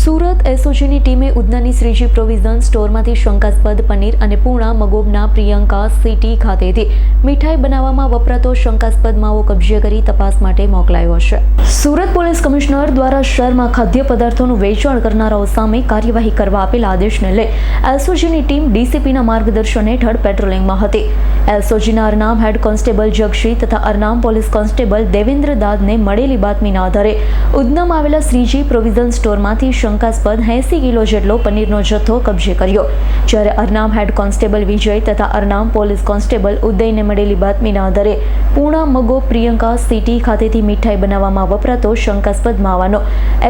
સુરત એસઓજીની ટીમે ઉધનાની શ્રીજી પ્રોવિઝન સ્ટોરમાંથી શંકાસ્પદ પનીર અને પૂણા મગોબના પ્રિયંકા સિટી ખાતેથી મીઠાઈ બનાવવામાં વપરાતો શંકાસ્પદ માવો કબજે કરી તપાસ માટે મોકલાયો છે. સુરત પોલીસ કમિશનર દ્વારા શહેરમાં ખાદ્ય પદાર્થોનું વેચાણ કરનારાઓ સામે કાર્યવાહી કરવા આપેલા આદેશને લઈ એસઓજીની ટીમ ડીસીપીના માર્ગદર્શન હેઠળ પેટ્રોલિંગમાં હતી. એસઓજીના અરનામ હેડ કોન્સ્ટેબલ જગશી તથા અરનામ પોલીસ કોન્સ્ટેબલ દેવેન્દ્ર દાદને મળેલી બાતમીના આધારે ઉધનામાં આવેલા શ્રીજી પ્રોવિઝન સ્ટોરમાંથી શંકાસ્પદ એંસી કિલો જેટલો પનીરનો જથ્થો કબજે કર્યો. જ્યારે અરનામ હેડ કોન્સ્ટેબલ વિજય તથા અરનામ પોલીસ કોન્સ્ટેબલ ઉદયને મળેલી બાતમીના આધારે પૂણા મગો પ્રિયંકા સિટી ખાતેથી મીઠાઈ બનાવવામાં વપરાતો શંકાસ્પદ માવાનો.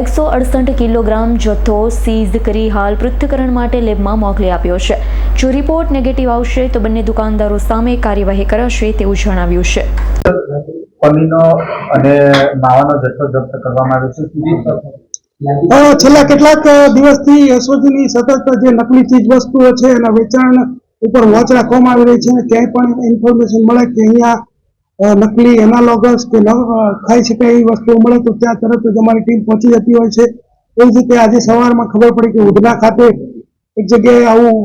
એકસો અડસઠ કિલોગ્રામ જથ્થો સીઝ કરી હાલ પૃથ્થકરણ માટે લેબમાં મોકલી આપ્યો છે. જો રિપોર્ટ નેગેટિવ આવશે તો બંને દુકાનદારો સામે કાર્યવાહી કરાશે તેવું જણાવ્યું છે. પનીરનો અને માવાનો જથ્થો જપ્ત કરવામાં આવ્યો છે. છેલ્લા કેટલાક દિવસથી એસઓજીની સતત જે નકલી ચીજ વસ્તુઓ છે એના વેચાણ ઉપર વોચ રાખવામાં આવી રહી છે અને ક્યાંય પણ ઇન્ફોર્મેશન મળે કે અહીંયા નકલી એનાલોગસ કે ખાઈ શકાય એવી વસ્તુઓ મળે તો ત્યાં તરત જ અમારી ટીમ પહોંચી જતી હોય છે. એવી જ રીતે આજે સવારમાં ખબર પડી કે ઉધના ખાતે એક જગ્યાએ આવું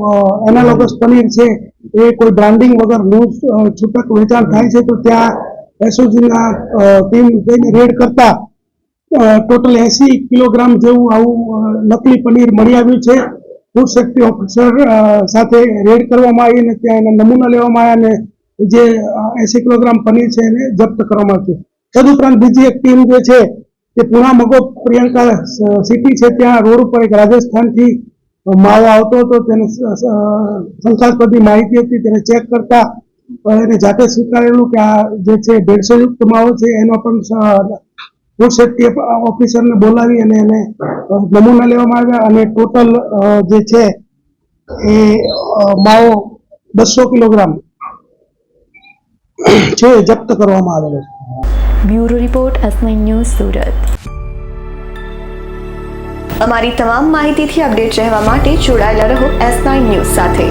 એનાલોગસ પનીર છે, એ કોઈ બ્રાન્ડિંગ વગર લૂઝ છૂટક વેચાણ થાય છે તો ત્યાં એસઓજીના ટીમ જઈને રેડ કરતા ટોટલ એસી કિલોગ્રામ જેવું આવું નકલી પનીર મળી આવ્યું છે. ફૂડ સેફ્ટી ઓફિસર સાથે રેડ કરવામાં આવી અને ત્યાં એના નમૂના લેવામાં આવ્યા અને જે એસી કિલોગ્રામ પનીર છે એને જપ્ત કરવામાં આવ્યું. તદુપરાંત બીજી એક ટીમ જે છે તે પુણા મગો પ્રિયંકા સિટી છે, ત્યાં રોડ ઉપર એક રાજસ્થાનથી માવો આવતો હતો. તેને શંકાસ્પદની માહિતી હતી. તેને ચેક કરતા એને જાતે સ્વીકારેલું કે આ જે છે ભેળસો યુક્ત માવો છે, એનો પણ ફૂડ સેફ્ટી ઓફિસરને બોલાવી અને એને નમૂના લેવામાં આવ્યા અને ટોટલ જે છે એ માવો બસો કિલોગ્રામ છે જપ્ત કરવામાં આવેલો છે. Bureau report S news Surat. અમારી તમામ માહિતીથી અપડેટ રહેવા માટે જોડાયેલા રહો એસ નાઇન ન્યૂઝ સાથે.